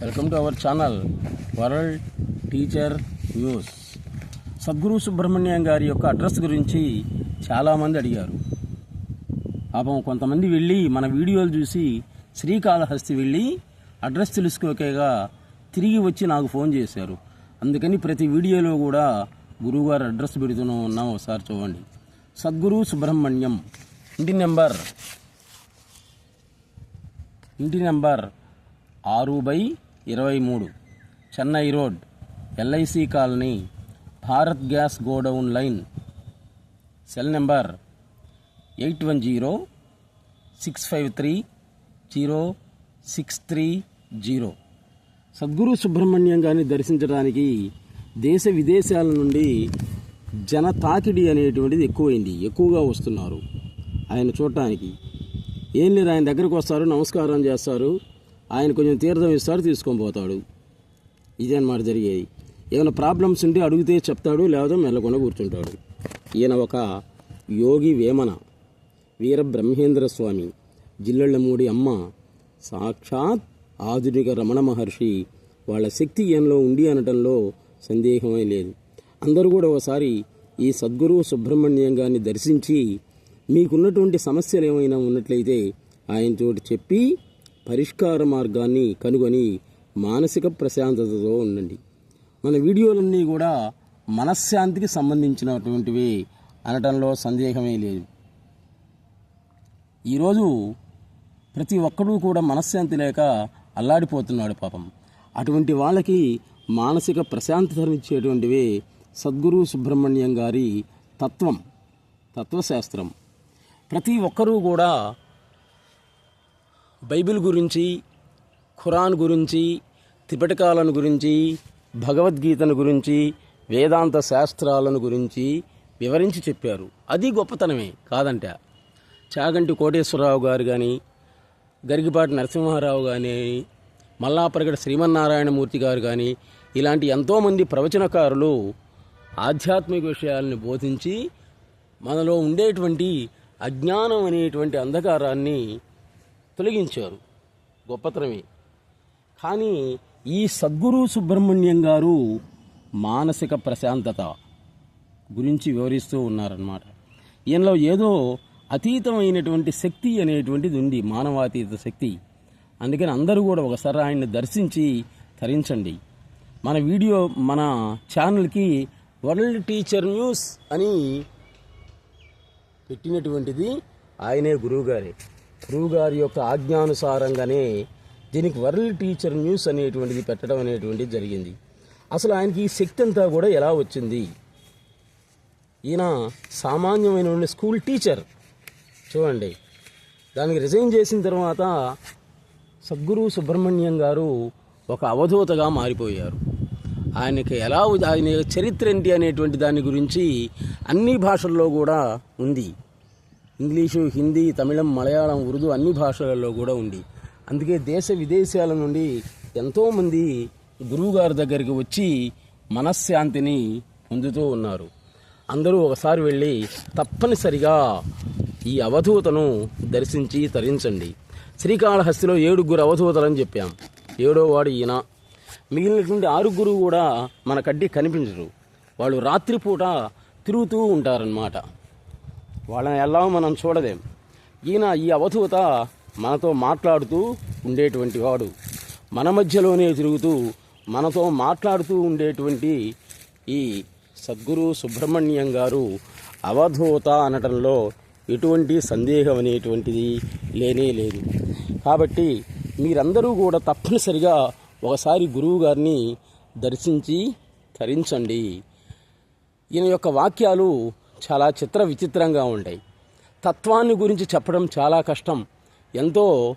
Welcome to our channel world teacher news Sadguru Subrahmanyam గారి యొక్క address గురించి చాలామంది అడిగారు. పాపం కొంతమంది వెళ్ళి మన వీడియోలు చూసి శ్రీకాళహస్తి వెళ్ళి అడ్రస్ తెలుసుకోకేగా తిరిగి వచ్చి నాకు ఫోన్ చేశారు. అందుకని ప్రతి వీడియోలో కూడా గురువుగారు అడ్రస్ పెడుతూనే ఉన్నాం ఒకసారి చూడండి. సద్గురు సుబ్రహ్మణ్యం ఇంటి నెంబర్ ఇంటి నెంబర్ ఆరు బై ఇరవై మూడు. Chennai road LIC colony Bharat gas godown line cell number eight one zero six five three zero six three zero. Sadguru Subrahmanyam గారిని దర్శించడానికి దేశ విదేశాల నుండి జన తాకిడి అనేటువంటిది ఎక్కువైంది ఎక్కువగా వస్తున్నారు ఆయన చూడటానికి. ఏం లేదు ఆయన దగ్గరకు వస్తారు నమస్కారం చేస్తారు. ఆయన కొంచెం తీర్థం ఇస్తాడు తీసుకొని పోతాడు. ఇదే జరిగేది. ఏమైనా ప్రాబ్లమ్స్ ఉంటే అడిగితే చెప్తాడు లేదా మెల్లకుండా కూర్చుంటాడు. ఈయన ఒక యోగి వేమన వీర బ్రహ్మేంద్ర స్వామి జిల్లెళ్ళమూడి అమ్మ సాక్షాత్ ఆధునిక రమణ మహర్షి. వాళ్ళ శక్తి ఈయనలో ఉండి అనటంలో సందేహమే లేదు. అందరూ కూడా ఒకసారి ఈ సద్గురు సుబ్రహ్మణ్యం గారిని దర్శించి మీకున్నటువంటి సమస్యలు ఏమైనా ఉన్నట్లయితే ఆయన చోటు చెప్పి పరిష్కార మార్గాన్ని కనుగొని మానసిక ప్రశాంతతతో ఉండండి. మన వీడియోలన్నీ కూడా మనశ్శాంతికి సంబంధించినటువంటివి అనటంలో సందేహమే లేదు. ఈరోజు ప్రతి ఒక్కడూ కూడా మనశ్శాంతి లేక అల్లాడిపోతున్నాడు పాపం. అటువంటి వాళ్ళకి మానసిక ప్రశాంతతనిచ్చేటువంటివి సద్గురు సుబ్రహ్మణ్యం గారి తత్వం తత్వశాస్త్రం. ప్రతి ఒక్కరూ కూడా బైబిల్ గురించి ఖురాన్ గురించి త్రిపటకాలను గురించి భగవద్గీతను గురించి వేదాంత శాస్త్రాలను గురించి వివరించి చెప్పారు. అది గొప్పతనమే కాదంట. చాగంటి కోటేశ్వరరావు గారు కానీ గరిగిపాటి నరసింహారావు కానీ మల్లాపరగడ శ్రీమన్నారాయణమూర్తి గారు కానీ ఇలాంటి ఎంతోమంది ప్రవచనకారులు ఆధ్యాత్మిక విషయాలను బోధించి మనలో ఉండేటువంటి అజ్ఞానం అనేటువంటి అంధకారాన్ని తొలగించారు. గొప్పతనమే. కానీ ఈ సద్గురు సుబ్రహ్మణ్యం గారు మానసిక ప్రశాంతత గురించి వివరిస్తూ ఉన్నారన్నమాట. ఈయనలో ఏదో అతీతమైనటువంటి శక్తి అనేటువంటిది ఉంది మానవాతీత శక్తి. అందుకని అందరూ కూడా ఒకసారి ఆయన్ని దర్శించి తరించండి. మన వీడియో మన ఛానల్కి వరల్డ్ టీచర్ న్యూస్ అని పెట్టినటువంటిది ఆయనే గురువుగారే. గురువుగారి యొక్క ఆజ్ఞానుసారంగానే దీనికి వరల్డ్ టీచర్ న్యూస్ అనేటువంటిది పెట్టడం అనేటువంటిది జరిగింది. అసలు ఆయనకి ఈ శక్తి అంతా కూడా ఎలా వచ్చింది? ఈయన సామాన్యమైన స్కూల్ టీచర్. చూడండి. దానికి రిజైన్ చేసిన తర్వాత సద్గురు సుబ్రహ్మణ్యం గారు ఒక అవధూతగా మారిపోయారు. ఆయనకి ఎలా ఆయన చరిత్ర ఏంటి అనేటువంటి దాని గురించి అన్ని భాషల్లో కూడా ఉంది. ఇంగ్లీషు హిందీ తమిళం మలయాళం ఉర్దూ అన్ని భాషలలో కూడా ఉంది. అందుకే దేశ విదేశాల నుండి ఎంతోమంది గురువుగారి దగ్గరికి వచ్చి మనశ్శాంతిని పొందుతూ ఉన్నారు. అందరూ ఒకసారి వెళ్ళి తప్పనిసరిగా ఈ అవధూతను దర్శించి తరించండి. శ్రీకాళహస్తిలో ఏడుగురు అవధూతలని చెప్పాం. ఏడో వాడు ఈయన. మిగిలినటువంటి ఆరుగురు కూడా మన కడ్డి కనిపించరు. వాళ్ళు రాత్రిపూట తిరుగుతూ ఉంటారన్నమాట. వాళ్ళని ఎలా మనం చూడలేం. ఈయన ఈ అవధూత మనతో మాట్లాడుతూ ఉండేటువంటి వాడు. మన మధ్యలోనే తిరుగుతూ మనతో మాట్లాడుతూ ఉండేటువంటి ఈ సద్గురు సుబ్రహ్మణ్యం గారు అవధూత అనటంలో ఎటువంటి సందేహం అనేటువంటిది లేనే లేదు. కాబట్టి మీరందరూ కూడా తప్పనిసరిగా ఒకసారి గురువు గారిని దర్శించి ధరించండి ఈయన యొక్క వాక్యాలు చాలా చిత్ర విచిత్రంగా ఉంటాయి తత్వాన్ని గురించి చెప్పడం చాలా కష్టం. ఎంతో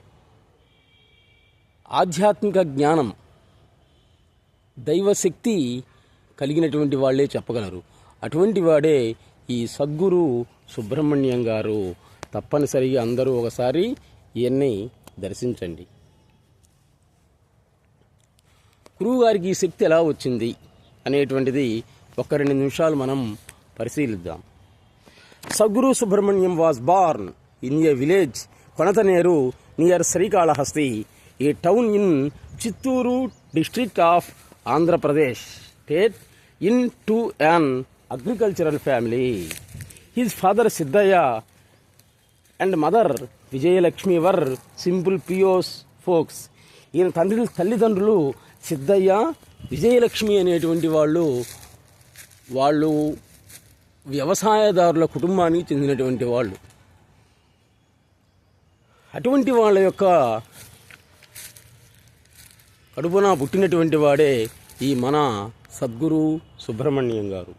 ఆధ్యాత్మిక జ్ఞానం దైవశక్తి కలిగినటువంటి వాళ్ళే చెప్పగలరు. అటువంటి వాడే ఈ సద్గురు సుబ్రహ్మణ్యం గారు. తప్పనిసరిగా అందరూ ఒకసారి ఈయన్ని దర్శించండి. గురువుగారికి ఈ శక్తి ఎలా వచ్చింది అనేటువంటిది ఒక రెండు నిమిషాలు మనం పరిశీలిద్దాం. Sadguru Subrahmanyam was born in a village Konathaneru near Srikalahasti a town in Chittoor district of Andhra Pradesh state into an agricultural family his father Siddaiah and mother Vijayalakshmi were simple pious folks ఈయన తండ్రి తల్లిదండ్రులు సిద్ధయ్య విజయలక్ష్మి అనేటువంటి వాళ్ళు వాళ్ళు వ్యవసాయదారుల కుటుంబానికి చెందినటువంటి వాళ్ళు. అటువంటి వాళ్ళ యొక్క కడుపున పుట్టినటువంటి వాడే ఈ మన సద్గురు సుబ్రహ్మణ్యం గారు.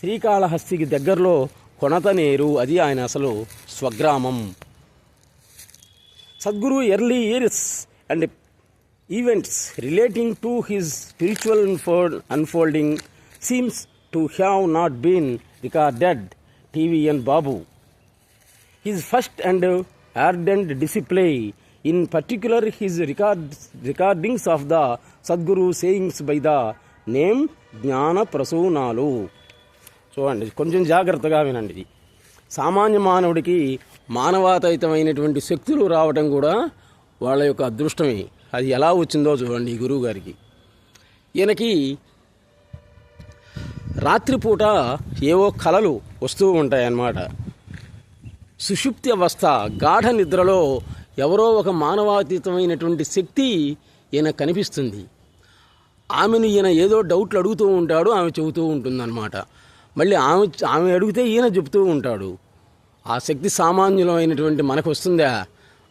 శ్రీకాళహస్తికి దగ్గరలో కొనతనేరు అది ఆయన అసలు స్వగ్రామం. Sadguru early years and events relating to his spiritual unfolding seems to have not been recorded TVN Babu his first and ardent display, in particular his record recordings of the Sadguru sayings by the name జ్ఞాన ప్రసూనాలు చూడండి కొంచెం జాగ్రత్తగా వినండి ఇది. సామాన్య మానవుడికి మానవాతీతమైనటువంటి శక్తులు రావటం కూడా వాళ్ళ యొక్క అదృష్టమే. అది ఎలా వచ్చిందో చూడండి ఈ గురువు గారికి. ఈయనకి రాత్రిపూట ఏవో కళలు వస్తూ ఉంటాయన్నమాట. సుషుప్తి అవస్థ గాఢ నిద్రలో ఎవరో ఒక మానవాతీతమైనటువంటి శక్తి ఈయన కనిపిస్తుంది. ఆమెను ఈయన ఏదో డౌట్లు అడుగుతూ ఉంటాడు ఆమె చెబుతూ ఉంటుందన్నమాట. మళ్ళీ ఆమె ఆమె అడిగితే ఈయన చెబుతూ ఉంటాడు. ఆ శక్తి సామాన్యులమైనటువంటి మనకు వస్తుందా?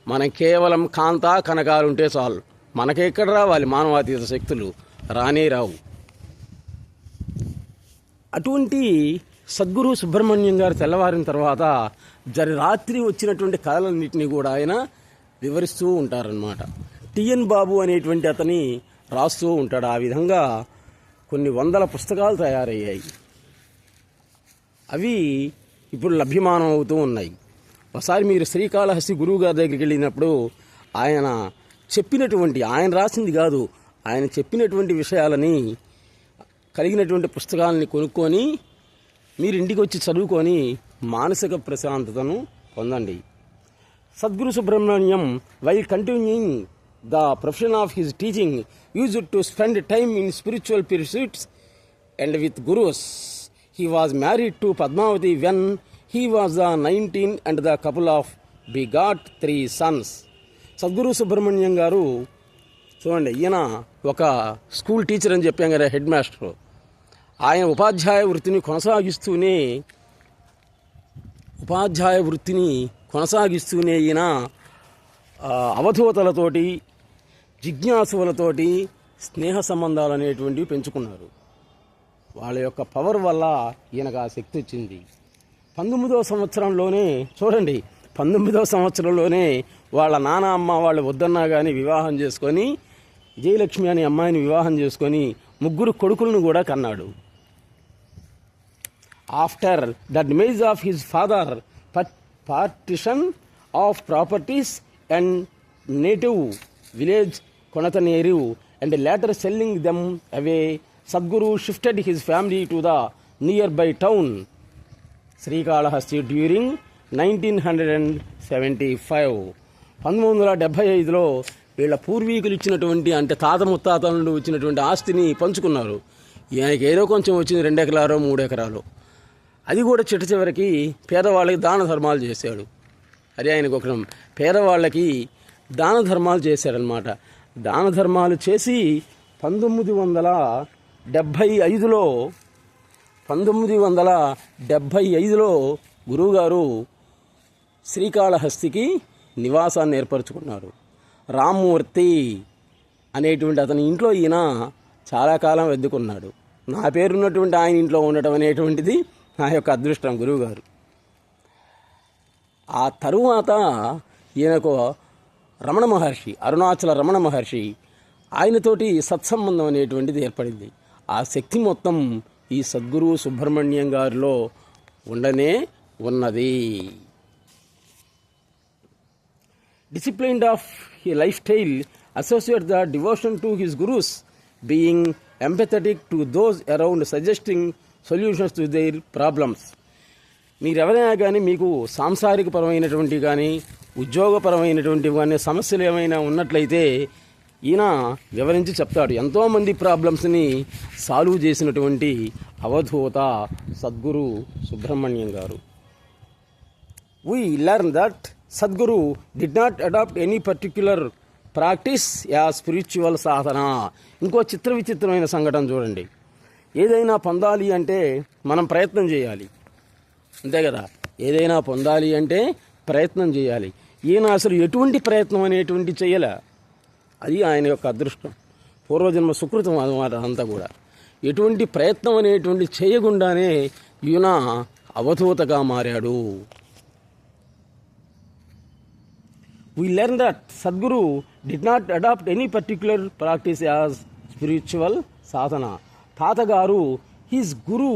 మనం కేవలం కాంత కనకాలు ఉంటే చాలు మనకెక్కడ రావాలి మానవాతీత శక్తులు? రానే రావు. అటువంటి సద్గురు సుబ్రహ్మణ్యం గారు తెల్లవారిన తర్వాత జరి రాత్రి వచ్చినటువంటి కళలన్నింటినీ కూడా ఆయన వివరిస్తూ ఉంటారనమాట టిఎన్ బాబు అనేటువంటి అతని రాస్తూ ఉంటాడు. ఆ విధంగా కొన్ని వందల పుస్తకాలు తయారయ్యాయి. అవి ఇప్పుడు లభ్యమానం అవుతూ ఉన్నాయి. ఒకసారి మీరు శ్రీకాళహస్తి గురువు గారి దగ్గరికి వెళ్ళినప్పుడు ఆయన చెప్పినటువంటి ఆయన రాసింది కాదు ఆయన చెప్పినటువంటి విషయాలని కలిగినటువంటి పుస్తకాలని కొనుక్కొని మీరు ఇంటికి వచ్చి చదువుకొని మానసిక ప్రశాంతతను పొందండి. Sadguru Subrahmanyam while continuing the profession of his teaching use to spend time in spiritual pursuits and with gurus he was married to Padmavathi when he was the nineteen and the couple of be got three sons Sadguru Subrahmanyam గారు చూడండి ఈయన ఒక school teacher అని చెప్పాం కదా head master ఆయన ఉపాధ్యాయ వృత్తిని కొనసాగిస్తూనే ఉపాధ్యాయ వృత్తిని కొనసాగిస్తూనే ఈయన అవధూతలతోటి జిజ్ఞాసులతోటి స్నేహ సంబంధాలు అనేటువంటివి పెంచుకున్నారు. వాళ్ళ యొక్క పవర్ వల్ల ఈయనకు ఆ శక్తి వచ్చింది. పంతొమ్మిదవ సంవత్సరంలోనే చూడండి పంతొమ్మిదవ సంవత్సరంలోనే వాళ్ళ నాన్న అమ్మ వాళ్ళు వద్దన్నా కానీ వివాహం చేసుకొని విజయలక్ష్మి అనే అమ్మాయిని వివాహం చేసుకొని ముగ్గురు కొడుకులను కూడా కన్నాడు. After the demise of his father partition of properties and native village Konathaneru and later selling them away Sadguru shifted his family to the nearby town Srikalahasti during nineteen hundred and seventy five పంతొమ్మిది వందల డెబ్భై ఐదులో వీళ్ళ పూర్వీకులు ఇచ్చినటువంటి అంటే తాత ముత్తాతల నుండి వచ్చినటువంటి ఆస్తిని పంచుకున్నారు. ఈయనకి ఏదో కొంచెం వచ్చింది రెండు ఎకరాలు మూడు ఎకరాలు. అది కూడా చిట్ట చివరికి పేదవాళ్ళకి దాన ధర్మాలు చేశాడు. అది ఆయనకు ఒక పేదవాళ్ళకి దాన ధర్మాలు చేశాడనమాట దాన ధర్మాలు చేసి పంతొమ్మిది వందల డెబ్భై ఐదులో పంతొమ్మిది వందల డెబ్భై ఐదులో గురువుగారు శ్రీకాళహస్తికి నివాసాన్ని ఏర్పరచుకున్నారు. రామ్మూర్తి అనేటువంటి అతని ఇంట్లో ఈయన చాలా కాలం వెద్దుకున్నాడు. నా పేరున్నటువంటి ఆయన ఇంట్లో ఉండటం అనేటువంటిది నా యొక్క అదృష్టం గురువుగారు. ఆ తరువాత ఈయనకు రమణ మహర్షి అరుణాచల రమణ మహర్షి ఆయనతోటి సత్సంబంధం అనేటువంటిది ఏర్పడింది. ఆ శక్తి మొత్తం ఈ సద్గురువు సుబ్రహ్మణ్యం గారిలో ఉండనే ఉన్నది. Disciplined of he lifestyle associate the devotion to his gurus being empathetic to those around suggesting solutions to their problems మీరెవరైనా కానీ మీకు సాంసారిక పరమైనటువంటి కానీ ఉద్యోగపరమైనటువంటి కానీ సమస్యలు ఏమైనా ఉన్నట్లయితే ఈయన వివరించి చెప్తాడు. ఎంతోమంది ప్రాబ్లమ్స్ని సాల్వ్ చేసినటువంటి అవధూత సద్గురు సుబ్రహ్మణ్యం గారు. We learn that Sadguru did not adopt any particular practice as spiritual sadhana. ఇంకో చిత్ర విచిత్రమైన సంఘటన చూడండి. ఏదైనా పొందాలి అంటే మనం ప్రయత్నం చేయాలి. అంతే కదా? ఏదైనా పొందాలి అంటే ప్రయత్నం చేయాలి. ఈయన అసలు ఎటువంటి ప్రయత్నం అనేటువంటి చేయలే? అది ఆయన యొక్క అదృష్టం. పూర్వజన్మ సుకృతం అనమాట అంతా కూడా. ఎటువంటి ప్రయత్నం అనేటువంటి చేయకుండానే ఈయన అవధూతగా మారాడు. We learn that Sadguru did not adopt any particular practice as spiritual sadhana తాతగారు his guru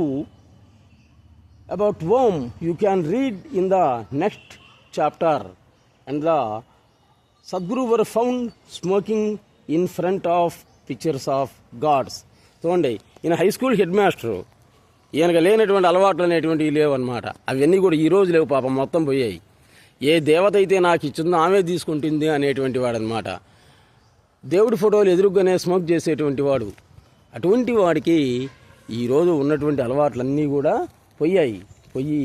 about whom you can read in the next chapter and the Sadguru were found smoking in front of pictures of gods చూడండి ఈయన high school head master ఈయనకు లేనటువంటి అలవాట్లు అనేటువంటివి లేవన్నమాట. అవన్నీ కూడా ఈ రోజు లేవు పాపం మొత్తం పోయాయి. ఏ దేవత అయితే నాకు ఇచ్చిందో ఆమె తీసుకుంటుంది అనేటువంటి వాడనమాట దేవుడి ఫోటోలు ఎదురుగానే స్మోక్ చేసేటువంటి వాడు. అటువంటి వాడికి ఈరోజు ఉన్నటువంటి అలవాట్లన్నీ కూడా పోయాయి. పోయి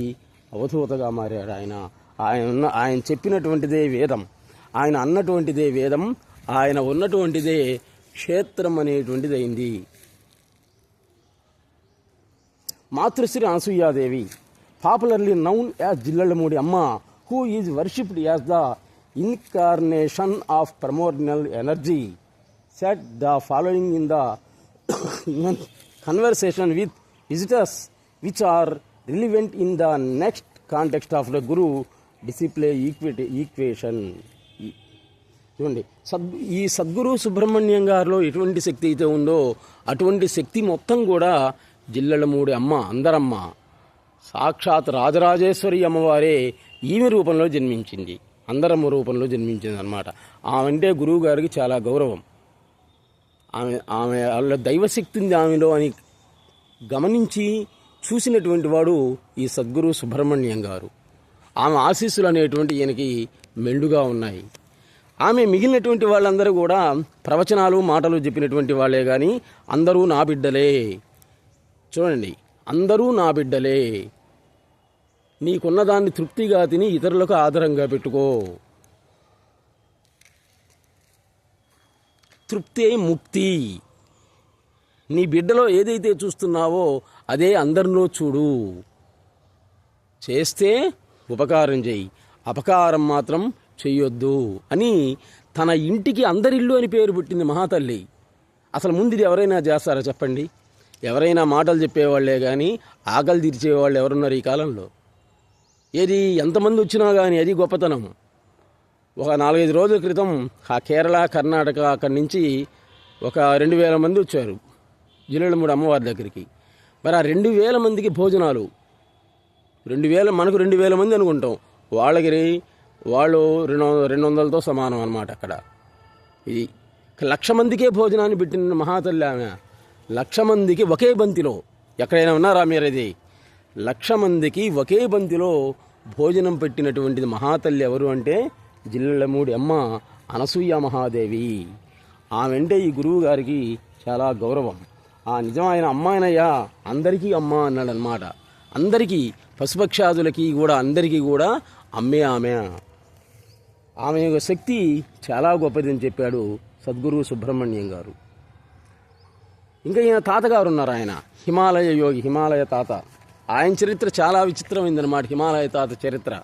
అవధూతగా మారాడు ఆయన. ఆయన ఉన్న ఆయన చెప్పినటువంటిదే వేదం. ఆయన అన్నటువంటిదే వేదం. ఆయన ఉన్నటువంటిదే క్షేత్రం అనేటువంటిది అయింది Matrusri Anasuya Devi popularly known as Jillellamudi Amma who is worshipped as the incarnation of primordial energy set the following in the conversation with visitors which are relevant in the next context of the guru disciple equity equation చూడండి సద్ ఈ సద్గురు సుబ్రహ్మణ్యం గారిలో ఎటువంటి శక్తి అయితే ఉందో అటువంటి శక్తి మొత్తం కూడా జిల్లెలమూడి అమ్మ అందరమ్మ. సాక్షాత్ రాజరాజేశ్వరి అమ్మవారే ఈమె రూపంలో జన్మించింది. అందరమ్మ రూపంలో జన్మించింది అనమాట ఆమె అంటే గురువు గారికి చాలా గౌరవం. ఆమె ఆమె వాళ్ళ దైవశక్తి ఉంది ఆమెలో అని గమనించి చూసినటువంటి వాడు ఈ సద్గురు సుబ్రహ్మణ్యం గారు. ఆమె ఆశీస్సులు అనేటువంటి ఈయనకి మెండుగా ఉన్నాయి. ఆమె మిగిలినటువంటి వాళ్ళందరూ కూడా ప్రవచనాలు మాటలు చెప్పినటువంటి వాళ్ళే కానీ అందరూ నా బిడ్డలే. చూడండి అందరూ నా బిడ్డలే. నీకున్న దాన్ని తృప్తిగా తిని ఇతరులకు ఆధారంగా పెట్టుకో. తృప్తే ముక్తి. నీ బిడ్డలో ఏదైతే చూస్తున్నావో అదే అందరిలో చూడు. చేస్తే ఉపకారం చేయి. అపకారం మాత్రం చెయ్యొద్దు అని తన ఇంటికి అందరిల్లు అని పేరు పెట్టింది మహాతల్లి. అసలు ముందుది ఎవరైనా చేస్తారా చెప్పండి? ఎవరైనా మాటలు చెప్పేవాళ్ళే కానీ ఆకలి తీర్చేవాళ్ళు ఎవరున్నారు ఈ కాలంలో? ఏది ఎంతమంది వచ్చినా కానీ అది గొప్పతనం ఒక నాలుగైదు రోజుల క్రితం ఆ కేరళ కర్ణాటక అక్కడి నుంచి ఒక రెండు వేల మంది వచ్చారు. జిల్లెళ్ళమూడి అమ్మవారి దగ్గరికి. మరి ఆ రెండు వేల మందికి భోజనాలు. రెండు వేల మనకు రెండు వేల మంది అనుకుంటాం. వాళ్ళకి వాళ్ళు రెండు రెండు వందలతో సమానం అనమాట అక్కడ. ఇది లక్ష మందికే భోజనాన్ని పెట్టిన మహాతల్లి ఆమె. లక్ష మందికి ఒకే బంతిలో. ఎక్కడైనా ఉన్నారా మీరు ఇది? లక్ష మందికి ఒకే బంతిలో భోజనం పెట్టినటువంటిది మహాతల్లి ఎవరు అంటే జిల్లెళ్ళమూడి అమ్మ అనసూయ మహాదేవి. ఆమెంటే ఈ గురువు గారికి చాలా గౌరవం. ఆ నిజమైన అమ్మాయినయ్యా అందరికీ అమ్మ అన్నాడనమాట అందరికీ పశుపక్షాదులకి కూడా అందరికీ కూడా అమ్మే ఆమె. ఆమె యొక్క శక్తి చాలా గొప్పదని చెప్పాడు సద్గురు సుబ్రహ్మణ్యం గారు. ఇంకా ఈయన తాతగారు ఉన్నారు ఆయన. హిమాలయ యోగి హిమాలయ తాత. ఆయన చరిత్ర చాలా విచిత్రమైందన్నమాట హిమాలయ తాత చరిత్ర.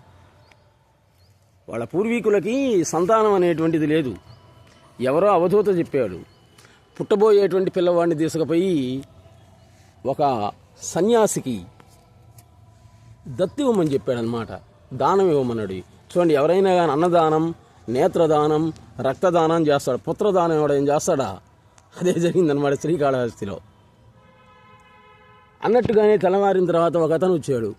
వాళ్ళ పూర్వీకులకి సంతానం అనేటువంటిది లేదు. ఎవరో అవధూత చెప్పాడు. పుట్టబోయేటువంటి పిల్లవాడిని తీసుకుపోయి ఒక సన్యాసికి దత్తి ఇవ్వమని చెప్పాడనమాట దానం ఇవ్వమన్నాడు. చూడండి ఎవరైనా కానీ అన్నదానం నేత్రదానం రక్తదానం చేస్తాడు? పుత్రదానం ఎవడేం చేస్తాడా? అదే జరిగిందనమాట శ్రీకాళహస్తిలో. అన్నట్టుగానే తెల్లవారిన తర్వాత ఒక అతను వచ్చాడు.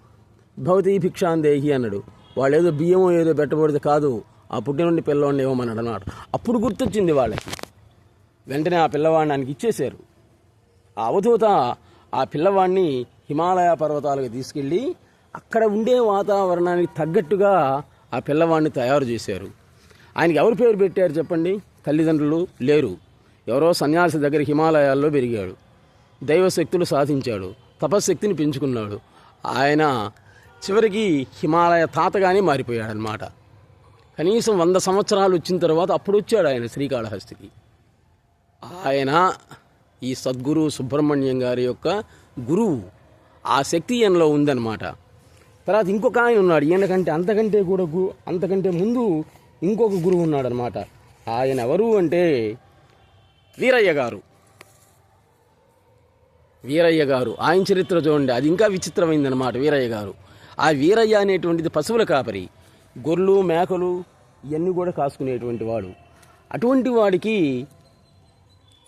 భవతి భిక్షాందేహి అన్నాడు. వాళ్ళు ఏదో బియ్యమో ఏదో పెట్టబడితే కాదు. ఆ పుట్టినుండి పిల్లవాడిని ఇవ్వమన్నాడు అన్నమాట అప్పుడు గుర్తొచ్చింది వాళ్ళకి. వెంటనే ఆ పిల్లవాడిని ఆయనకి ఇచ్చేశారు. ఆ అవధూత ఆ పిల్లవాడిని హిమాలయ పర్వతాలకు తీసుకెళ్ళి అక్కడ ఉండే వాతావరణానికి తగ్గట్టుగా ఆ పిల్లవాడిని తయారు చేశారు. ఆయనకి ఎవరు పేరు పెట్టారు చెప్పండి? తల్లిదండ్రులు లేరు. ఎవరో సన్యాసి దగ్గర హిమాలయాల్లో పెరిగాడు. దైవశక్తులు సాధించాడు. తపశ్శక్తిని పెంచుకున్నాడు. ఆయన చివరికి హిమాలయ తాతగానే మారిపోయాడనమాట కనీసం వంద సంవత్సరాలు వచ్చిన తర్వాత అప్పుడు వచ్చాడు ఆయన శ్రీకాళహస్తికి. ఆయన ఈ సద్గురు సుబ్రహ్మణ్యం గారి యొక్క గురువు. ఆ శక్తి ఈయనలో ఉందన్నమాట. తర్వాత ఇంకొక ఆయన ఉన్నాడు. ఈయనకంటే అంతకంటే కూడా గు అంతకంటే ముందు ఇంకొక గురువు ఉన్నాడనమాట ఆయన ఎవరు అంటే వీరయ్య గారు. వీరయ్య గారు. ఆయన చరిత్ర చూడండి. అది ఇంకా విచిత్రమైందనమాట వీరయ్య గారు. ఆ వీరయ్య అనేటువంటిది పశువుల కాపరి. గొర్రెలు మేకలు ఇవన్నీ కూడా కాసుకునేటువంటి వాడు. అటువంటి వాడికి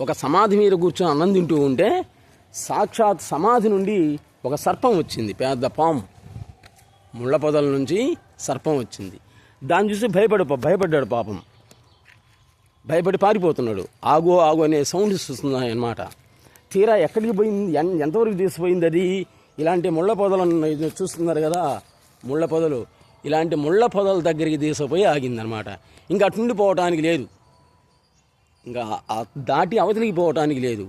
ఒక సమాధి మీద కూర్చొని అన్నం తింటూ ఉంటే సాక్షాత్ సమాధి నుండి ఒక సర్పం వచ్చింది పెద్ద పాము. ముళ్ళ పొదల నుంచి సర్పం వచ్చింది. దాన్ని చూసి భయపడి భయపడ్డాడు పాపం. భయపడి పారిపోతున్నాడు. ఆగో ఆగో అనే సౌండ్ వస్తున్నాయన్నమాట తీరా ఎక్కడికి పోయింది? ఎంతవరకు తీసిపోయింది అది? ఇలాంటి ముళ్ళ పొదలను ఇది చూస్తున్నారు కదా ముళ్ళ పొదలు. ఇలాంటి ముళ్ళ పొదల దగ్గరికి తీసుకుపోయి ఆగిందనమాట ఇంకా అటుండి పోవటానికి లేదు. ఇంకా దాటి అవతలికి పోవటానికి లేదు.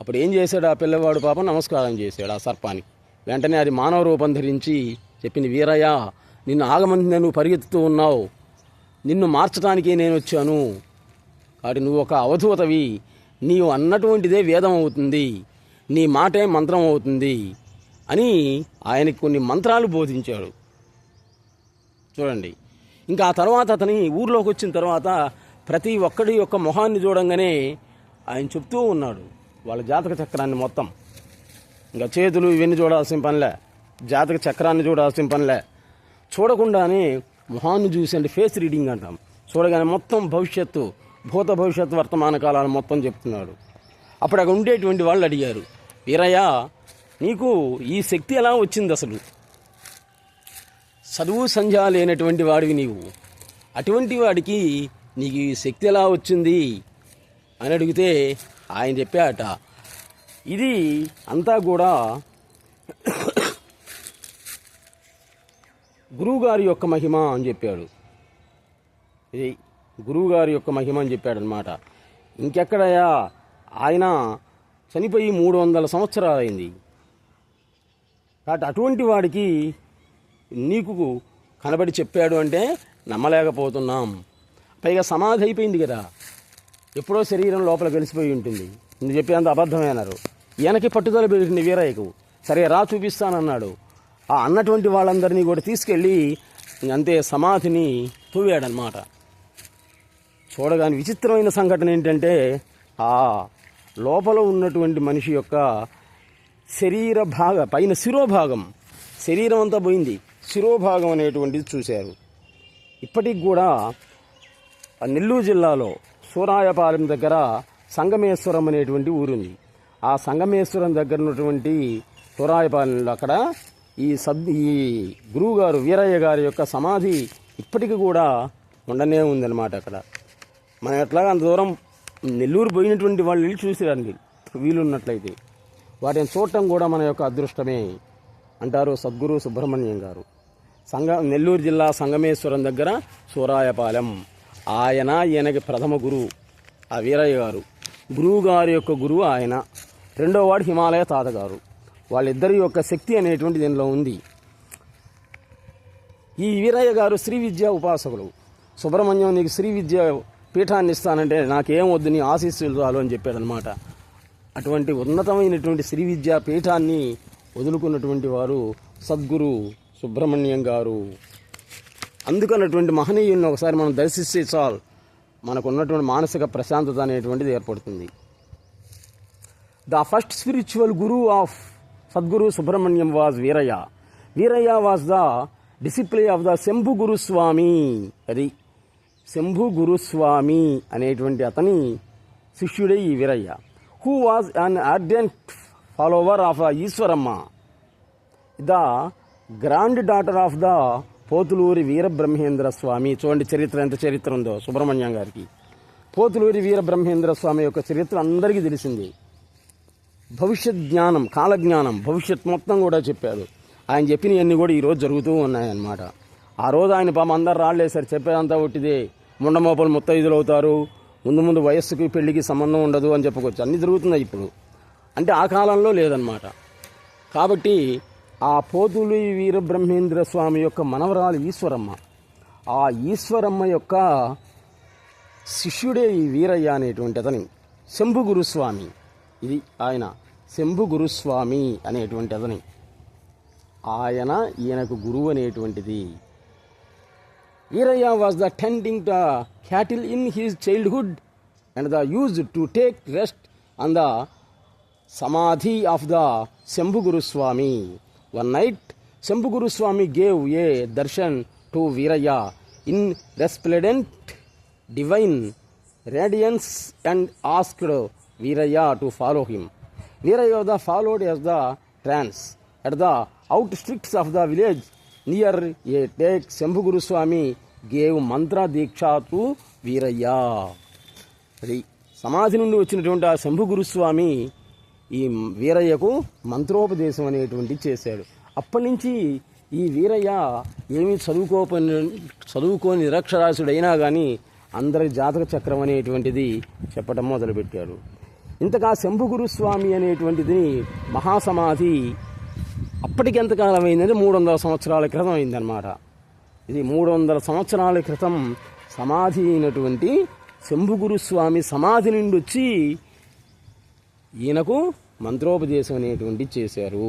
అప్పుడు ఏం చేశాడు ఆ పిల్లవాడు పాప నమస్కారం చేశాడు ఆ సర్పానికి. వెంటనే అది మానవ రూపం ధరించి చెప్పింది వీరయ్య నిన్ను ఆగమంది నువ్వు పరిగెత్తుతూ ఉన్నావు. నిన్ను మార్చడానికే నేను వచ్చాను. కాబట్టి నువ్వు ఒక అవధూతవి. నీవు అన్నటువంటిదే వేదం అవుతుంది. నీ మాటే మంత్రం అవుతుంది. అని ఆయనకి కొన్ని మంత్రాలు బోధించాడు. చూడండి. ఇంకా ఆ తర్వాత అతని ఊర్లోకి వచ్చిన తర్వాత ప్రతి ఒక్కడి యొక్క మొహాన్ని చూడంగానే ఆయన చెప్తూ ఉన్నాడు. వాళ్ళ జాతక చక్రాన్ని మొత్తం. ఇంకా చేతులు ఇవన్నీ చూడాల్సిన పనిలే. జాతక చక్రాన్ని చూడాల్సిన పనిలే. చూడకుండానే మొహాన్ని చూసి అంటే ఫేస్ రీడింగ్ అంటాం. చూడగానే మొత్తం భవిష్యత్తు భూత భవిష్యత్తు వర్తమాన కాలాన్ని మొత్తం చెప్తున్నాడు. అప్పుడు అక్కడ ఉండేటువంటి వాళ్ళు అడిగారు వీరయ్య నీకు ఈ శక్తి ఎలా వచ్చింది అసలు? చదువు సంధ్య లేనటువంటి వాడివి నీవు. అటువంటి వాడికి నీకు ఈ శక్తి ఎలా వచ్చింది? అని అడిగితే ఆయన చెప్పాట ఇది అంతా కూడా గురువుగారి యొక్క మహిమ అని చెప్పాడు. ఇది గురువుగారి యొక్క మహిమ అని చెప్పాడు అనమాట ఇంకెక్కడయా ఆయన చనిపోయి మూడు వందల సంవత్సరాలు అయింది కాబట్టి అటువంటి వాడికి నీకు కనబడి చెప్పాడు అంటే నమ్మలేకపోతున్నాం. పైగా సమాధి అయిపోయింది కదా. ఎప్పుడో శరీరం లోపల కలిసిపోయి ఉంటుంది. నువ్వు చెప్పేంత అబద్ధమైనారు ఈయనకి పట్టుదల పెరిగింది వీరయ్యకు. సరే రా చూపిస్తానన్నాడు. ఆ అన్నటువంటి వాళ్ళందరినీ కూడా తీసుకెళ్ళి అంతే సమాధిని తూవాడనమాట చూడగానే విచిత్రమైన సంఘటన ఏంటంటే ఆ లోపల ఉన్నటువంటి మనిషి యొక్క శరీర భాగ పైన శిరోభాగం. శరీరం అంతా పోయింది. శిరోభాగం అనేటువంటిది చూశారు. ఇప్పటికి కూడా నెల్లూరు జిల్లాలో సూరాయపాలెం దగ్గర సంగమేశ్వరం అనేటువంటి ఊరుంది. ఆ సంగమేశ్వరం దగ్గర ఉన్నటువంటి సూరాయపాలెంలో అక్కడ ఈ సద్ ఈ గురువుగారు వీరయ్య గారి యొక్క సమాధి ఇప్పటికి కూడా ఉండనే ఉందన్నమాట అక్కడ. మనం ఎట్లాగా అంత దూరం నెల్లూరు పోయినటువంటి వాళ్ళు వెళ్ళి చూసిరండి. వీలున్నట్లయితే. వాటిని చూడటం కూడా మన యొక్క అదృష్టమే అంటారు సద్గురు సుబ్రహ్మణ్యం గారు. సంగ నెల్లూరు జిల్లా సంగమేశ్వరం దగ్గర సూరాయపాలెం. ఆయన ఈయనకి ప్రథమ గురువు ఆ వీరయ్య గారు. గురువు గారి యొక్క గురువు ఆయన. రెండో వాడు హిమాలయ తాతగారు. వాళ్ళిద్దరి యొక్క శక్తి అనేటువంటి దీనిలో ఉంది. ఈ వీరయ్య గారు శ్రీ విద్యా ఉపాసకులు. సుబ్రహ్మణ్యం నీకు శ్రీ విద్య పీఠాన్ని ఇస్తానంటే నాకేం వద్దు నీ ఆశీస్సులు చాలు అని చెప్పాడనమాట అటువంటి ఉన్నతమైనటువంటి శ్రీ విద్యా పీఠాన్ని వదులుకున్నటువంటి వారు సద్గురు సుబ్రహ్మణ్యం గారు. అందుకన్నటువంటి మహనీయుల్ని ఒకసారి మనం దర్శిస్తే చాలు మనకున్నటువంటి మానసిక ప్రశాంతత అనేటువంటిది ఏర్పడుతుంది. The first spiritual guru of Sadguru Subrahmanyam was Veeraiah. Veeraiah was the disciple of the Shambhu Guruswami అది శంభు గురుస్వామి అనేటువంటి అతని శిష్యుడే ఈ Veeraiah. Who was an ardent follower of Eswaramma. The granddaughter of the Potuluri Veerabrahmendra Swami. చూడండి చరిత్ర ఎంత చరిత్ర ఉందో సుబ్రహ్మణ్యం గారికి. పోతులూరి వీరబ్రహ్మేంద్ర స్వామి యొక్క చరిత్ర అందరికీ తెలిసింది. భవిష్యత్ జ్ఞానం కాలజ్ఞానం భవిష్యత్ మొత్తం కూడా చెప్పాడు ఆయన చెప్పినవన్నీ కూడా ఈరోజు జరుగుతూ ఉన్నాయన్నమాట. ఆ రోజు ఆయన పాపం అందరు రాళ్ళేశారు. చెప్పేదంతా ఒకటిదే ముండమోపలు ముత్తైదులు అవుతారు. ముందు ముందు వయస్సుకి పెళ్ళికి సంబంధం ఉండదు అని చెప్పుకోవచ్చు అన్నీ జరుగుతున్నాయి ఇప్పుడు. అంటే ఆ కాలంలో లేదనమాట కాబట్టి ఆ పోతులు వీరబ్రహ్మేంద్ర స్వామి యొక్క మనవరాలు ఈశ్వరమ్మ. ఆ ఈశ్వరమ్మ యొక్క శిష్యుడే ఈ వీరయ్య అనేటువంటి అతని శంభు గురుస్వామి ఇది ఆయన శంభు గురుస్వామి అనేటువంటి అతని. ఆయన ఈయనకు గురువు అనేటువంటిది. Iraya was the tending the cattle in his childhood and the used to take rest on the samadhi of the Sambhuguru Swami. One night, Sambhuguru Swami gave a darshan to Viraya in resplendent divine radiance and asked Viraya to follow him. Viraya followed as the trance at the outskirts of the village near a tank Shambhu Guruswami gave mantra mantra diksha అది సమాధి నుండి వచ్చినటువంటి ఆ శంభు గురుస్వామి ఈ వీరయ్యకు మంత్రోపదేశం అనేటువంటి చేశాడు. అప్పటి నుంచి ఈ వీరయ్య ఏమీ చదువుకోపని చదువుకోని నిరక్షరాశుడైనా కానీ అందరి జాతక చక్రం అనేటువంటిది చెప్పడం మొదలుపెట్టాడు. ఇంతగా శంభు గురుస్వామి అనేటువంటిది మహాసమాధి అప్పటికి ఎంతకాలం అయిందంటే మూడు వందల సంవత్సరాల క్రితం అయిందనమాట ఇది మూడు వందల సంవత్సరాల క్రితం సమాధి అయినటువంటి శంభుగురు స్వామి సమాధి నుండి వచ్చి ఈయనకు మంత్రోపదేశం అనేటువంటి చేశారు.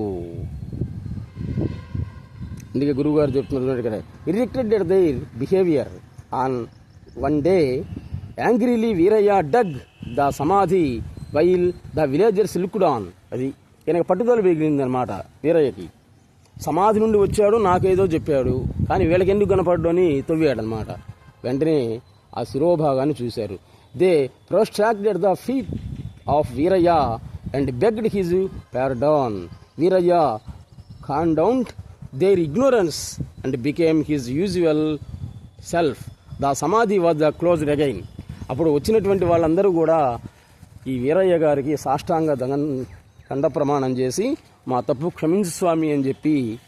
అందుకే గురువుగారు చెప్తున్నారు కదా irritated at their behaviour on one day angrily Veeraiah dug the samadhi while the villagers looked on అది ఈయనకి పట్టుదల పెరిగింది అనమాట వీరయ్యకి. సమాధి నుండి వచ్చాడు నాకేదో చెప్పాడు. కానీ వీళ్ళకి ఎందుకు కనపడ్డు అని తవ్వాడనమాట వెంటనే ఆ శిరోభాగాన్ని చూశారు. They prostrated the feet of Veeraiah and begged his pardon. Veeraiah condoned their ignorance and became his usual self. The samadhi was the closed again. అప్పుడు వచ్చినటువంటి వాళ్ళందరూ కూడా ఈ వీరయ్య గారికి సాష్టాంగ దగన్ కంద ప్రమాణం చేసి మా తప్పు క్షమించు స్వామి అని చెప్పి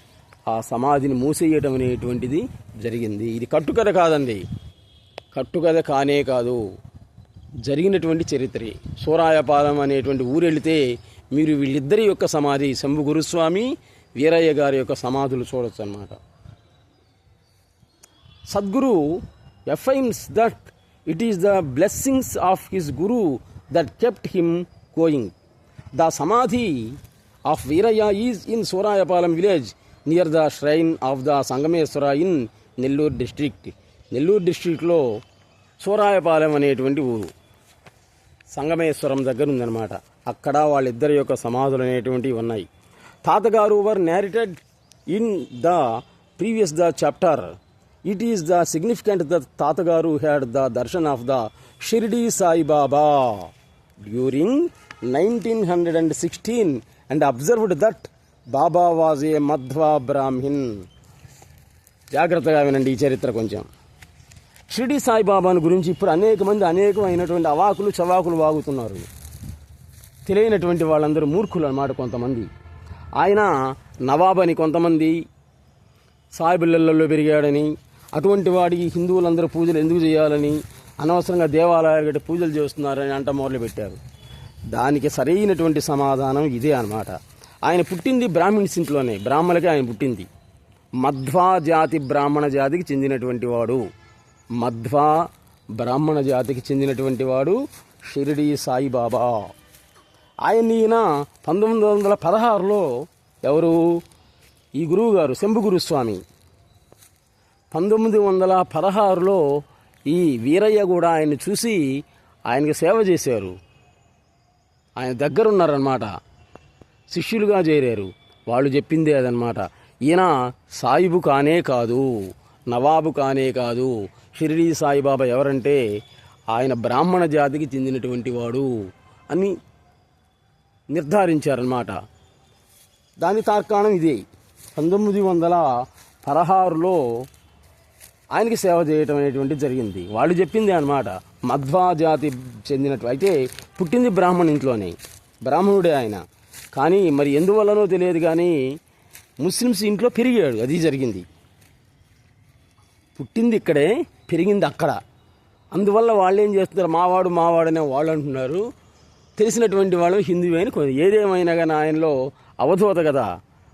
ఆ సమాధిని మూసేయటం అనేటువంటిది జరిగింది. ఇది కట్టుకథ కాదండి. కట్టుకథ కానే కాదు. జరిగినటువంటి చరిత్రే. సూరాయపాలెం అనేటువంటి ఊరెళితే మీరు వీళ్ళిద్దరి యొక్క సమాధి శంభు గురుస్వామి వీరయ్య గారి యొక్క సమాధులు చూడొచ్చు అన్నమాట Sadguru affirms that it is the blessings of his guru that kept him going. The samadhi of Veerayya is in Surayapalem village near the shrine of the Sangameswara in Nellore district. Nellore డిస్ట్రిక్ట్లో సూరాయపాలెం అనేటువంటి ఊరు సంగమేశ్వరం దగ్గర ఉందన్నమాట. అక్కడ వాళ్ళిద్దరి యొక్క సమాధులు అనేటువంటివి ఉన్నాయి. Tatagaru were narrated in the previous the chapter. It is the significant the Tatagaru had the darshan of the Shirdi Saibaba during nineteen hundred and sixteen and observed that Baba was a Madhwa Brahmin జాగ్రత్తగా వినండి ఈ చరిత్ర కొంచెం. షిరిడి సాయిబాబాను గురించి ఇప్పుడు అనేక మంది అనేకమైనటువంటి అవాకులు చవాకులు వాగుతున్నారు. తెలియనటువంటి వాళ్ళందరూ మూర్ఖులు అన్నమాట కొంతమంది. ఆయన నవాబ్ అని కొంతమంది సాయిబిళ్ళల్లో పెరిగాడని అటువంటి వాడికి హిందువులందరూ పూజలు ఎందుకు చేయాలని అనవసరంగా దేవాలయాలు గట్టి పూజలు చేస్తున్నారని అంట మొదలుపెట్టారు దానికి సరైనటువంటి సమాధానం ఇదే అన్నమాట. ఆయన పుట్టింది బ్రాహ్మిన్స్ ఇంట్లోనే బ్రాహ్మణులకి ఆయన పుట్టింది. మధ్వా జాతి బ్రాహ్మణ జాతికి చెందినటువంటి వాడు. మధ్వా బ్రాహ్మణ జాతికి చెందినటువంటి వాడు షిరిడి సాయిబాబా. ఆయన ఈయన పంతొమ్మిది వందల పదహారులో ఎవరు? ఈ గురువు గారు శంభు గురుస్వామి. పంతొమ్మిది వందల పదహారులో ఈ వీరయ్య కూడా ఆయన్ని చూసి ఆయనకి సేవ చేశారు. ఆయన దగ్గరున్నారనమాట శిష్యులుగా చేరారు. వాళ్ళు చెప్పిందే అదనమాట ఈయన సాయిబు కానే కాదు నవాబు కానే కాదు. షిరిడి సాయిబాబా ఎవరంటే ఆయన బ్రాహ్మణ జాతికి చెందినటువంటి వాడు అని నిర్ధారించారనమాట దాని తార్కాణం ఇదే. పంతొమ్మిది వందల పదహారులో ఆయనకి సేవ చేయటం అనేటువంటి జరిగింది. వాళ్ళు చెప్పింది అనమాట మధ్వా జాతి చెందినట్టు. అయితే పుట్టింది బ్రాహ్మణ ఇంట్లోనే బ్రాహ్మణుడే ఆయన. కానీ మరి ఎందువల్లనో తెలియదు కానీ ముస్లిమ్స్ ఇంట్లో పెరిగాడు అది జరిగింది. పుట్టింది ఇక్కడే పెరిగింది అక్కడ. అందువల్ల వాళ్ళు ఏం చేస్తున్నారు మావాడు మావాడు అనే వాళ్ళు అంటున్నారు. తెలిసినటువంటి వాళ్ళు హిందువు అని కొన్ని ఏదేమైనా కానీ ఆయనలో అవధూత కదా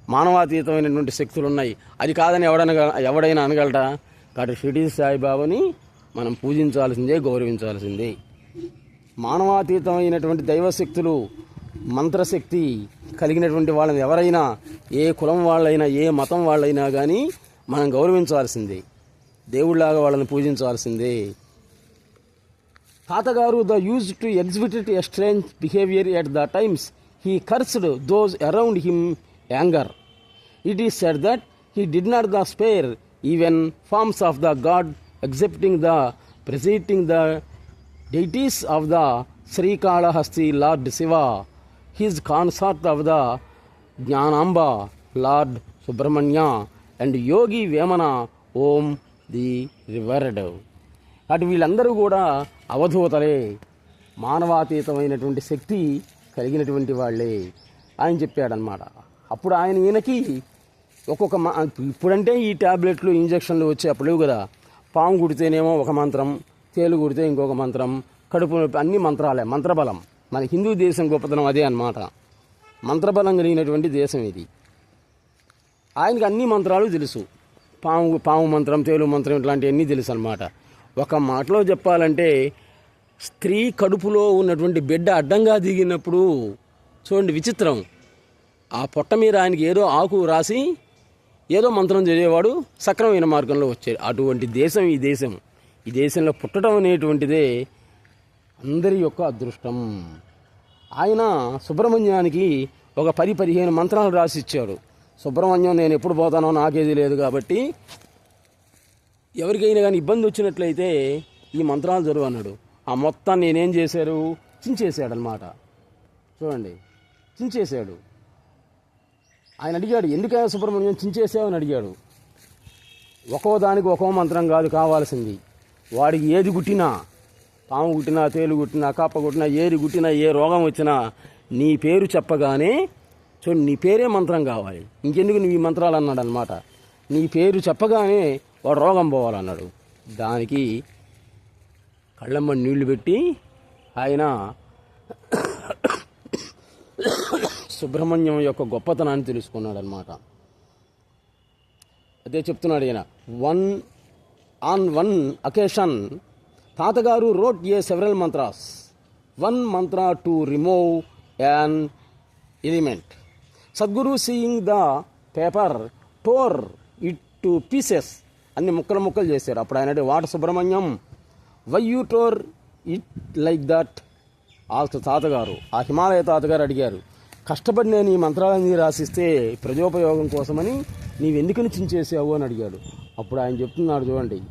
మానవాతీతమైనటువంటి శక్తులు ఉన్నాయి అది కాదని ఎవడనగా ఎవడైనా అనగలరా? కాబట్టి షిరిడి సాయిబాబాని మనం పూజించాల్సిందే గౌరవించాల్సిందే. మానవాతీతమైనటువంటి దైవశక్తులు మంత్రశక్తి కలిగినటువంటి వాళ్ళని ఎవరైనా ఏ కులం వాళ్ళైనా ఏ మతం వాళ్ళైనా కానీ మనం గౌరవించాల్సిందే. దేవుళ్ళలాగా వాళ్ళని పూజించాల్సిందే. Tatagaru the use to exhibit a behaviour at the times he cursed those around him anger. It is said that he did not the spare even forms of the god excepting the presiding the deities of the Srikalahasti lord Shiva his consort of the Gnanamba lord Subrahmanya and yogi Vemana om the revered అటు వీళ్ళందరూ కూడా అవధూతలే మానవాతీతమైనటువంటి శక్తి కలిగినటువంటి వాళ్ళే ఆయన చెప్పాడనమాట అప్పుడు ఆయన ఈయనకి ఒక్కొక్క మా ఇప్పుడంటే ఈ ట్యాబ్లెట్లు ఇంజక్షన్లు వచ్చి అప్పుడు లేవు కదా. పాము కుడితేనేమో ఒక మంత్రం తేలు కుడితే ఇంకొక మంత్రం కడుపు అన్ని మంత్రాలే మంత్రబలం. మన హిందూ దేశం గొప్పతనం అదే అన్నమాట. మంత్రబలం కలిగినటువంటి దేశం ఇది. ఆయనకి అన్ని మంత్రాలు తెలుసు. పాము పాము మంత్రం తేలు మంత్రం ఇట్లాంటివన్నీ తెలుసు అనమాట ఒక మాటలో చెప్పాలంటే స్త్రీ కడుపులో ఉన్నటువంటి బిడ్డ అడ్డంగా దిగినప్పుడు చూడండి విచిత్రం. ఆ పొట్ట మీద ఆయనకి ఏదో ఆకు రాసి ఏదో మంత్రం చదివేవాడు సక్రమైన మార్గంలో వచ్చాడు. అటువంటి దేశం ఈ దేశం. ఈ దేశంలో పుట్టడం అనేటువంటిదే అందరి యొక్క అదృష్టం. ఆయన సుబ్రహ్మణ్యానికి ఒక పది పదిహేను మంత్రాలు రాసి ఇచ్చాడు సుబ్రహ్మణ్యం నేను ఎప్పుడు పోతానో నాకేది లేదు కాబట్టి ఎవరికైనా కానీ ఇబ్బంది వచ్చినట్లయితే ఈ మంత్రాలు చదువు అన్నాడు. ఆ మొత్తాన్ని నేనేం చేశారు? చించేశాడు అనమాట చూడండి. చించేశాడు. ఆయన అడిగాడు ఎందుకైనా సుబ్రహ్మణ్యం చించేసావని అడిగాడు. ఒక్కో దానికి ఒక్కో మంత్రం కాదు కావాల్సింది. వాడికి ఏది గుట్టినా పాము గుట్టినా తేలు గుట్టినా కప్ప గుట్టినా ఏది గుట్టినా ఏ రోగం వచ్చినా నీ పేరు చెప్పగానే చూడు నీ పేరే మంత్రం కావాలి. ఇంకెందుకు నువ్వు ఈ మంత్రాలు అన్నాడు అనమాట నీ పేరు చెప్పగానే వాడు రోగం పోవాలన్నాడు. దానికి కళ్ళమ్మ నీళ్ళు పెట్టి ఆయన సుబ్రహ్మణ్యం యొక్క గొప్పతనాన్ని తెలుసుకున్నాడు అనమాట అదే చెప్తున్నాడు ఈయన. One on one occasion Tatagaru wrote a several mantras one mantra to remove an element Sadguru seeing the paper tore it to pieces అన్ని ముక్కలు ముక్కలు చేశారు. అప్పుడు ఆయన what Subrahmanyam? Why you tore it like that ah Tatagaru ah Himalaya తాతగారు అడిగారు. కష్టపడి నేను ఈ మంత్రాలన్నీ రాసిస్తే ప్రజోపయోగం కోసమని నీవెందుకని చించేసావు అని అడిగాడు. అప్పుడు ఆయన చెప్తున్నాడు చూడండి.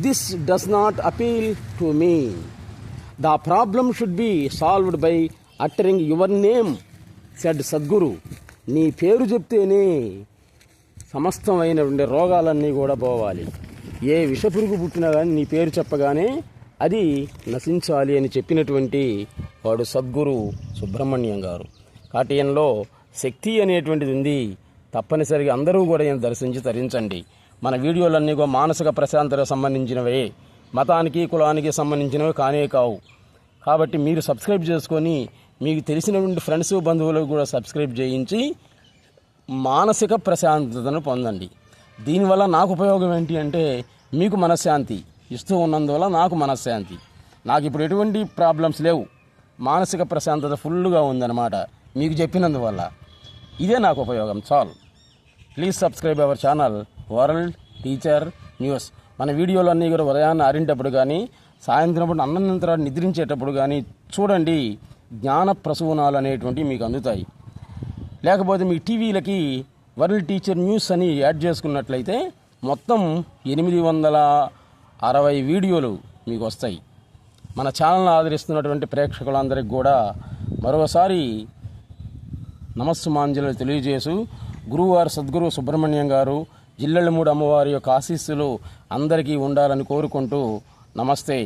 This does not appeal to me the problem should be solved by uttering your name said Sadguru నీ పేరు చెప్తేనే సమస్తమైనటువంటి రోగాలన్నీ కూడా పోవాలి. ఏ విషపురుగు పుట్టినా కానీ నీ పేరు చెప్పగానే అది నశించాలి అని చెప్పినటువంటి వాడు సద్గురు సుబ్రహ్మణ్యం గారు. కాటియంలో శక్తి అనేటువంటిది ఉంది. తప్పనిసరిగా అందరూ కూడా ఈయన దర్శించి తరించండి. మన వీడియోలన్నీ కూడా మానసిక ప్రశాంతతకు సంబంధించినవే. మతానికి కులానికి సంబంధించినవి కానే కావు. కాబట్టి మీరు సబ్స్క్రైబ్ చేసుకొని మీకు తెలిసినటువంటి ఫ్రెండ్స్ బంధువులకు కూడా సబ్స్క్రైబ్ చేయించి మానసిక ప్రశాంతతను పొందండి. దీనివల్ల నాకు ఉపయోగం ఏంటి అంటే మీకు మనశ్శాంతి. ఇస్తూ ఉన్నందువల్ల నాకు మనశ్శాంతి. నాకు ఇప్పుడు ఎటువంటి ప్రాబ్లమ్స్ లేవు. మానసిక ప్రశాంతత ఫుల్గా ఉందన్నమాట. మీకు చెప్పినందువల్ల. ఇదే నాకు ఉపయోగం. చాలు. Please subscribe our channel world teacher news మన వీడియోలన్నీ కూడా ఉదయాన్నే ఆరింటప్పుడు కానీ సాయంత్రం పూట అన్నంతరం నిద్రించేటప్పుడు కానీ చూడండి. జ్ఞాన ప్రసూనాలు అనేటువంటివి మీకు అందుతాయి. లేకపోతే మీ టీవీలకి వరల్డ్ టీచర్ న్యూస్ అని యాడ్ చేసుకున్నట్లయితే మొత్తం ఎనిమిది వందల అరవై వీడియోలు మీకు వస్తాయి మన ఛానల్ని ఆదరిస్తున్నటువంటి ప్రేక్షకులందరికీ కూడా మరోసారి నమస్సుమాంజలు తెలియజేసు గురువారు సద్గురు సుబ్రహ్మణ్యం గారు జిల్లెళ్ళమూడు అమ్మవారి యొక్క ఆశీస్సులు అందరికీ ఉండాలని కోరుకుంటూ నమస్తే.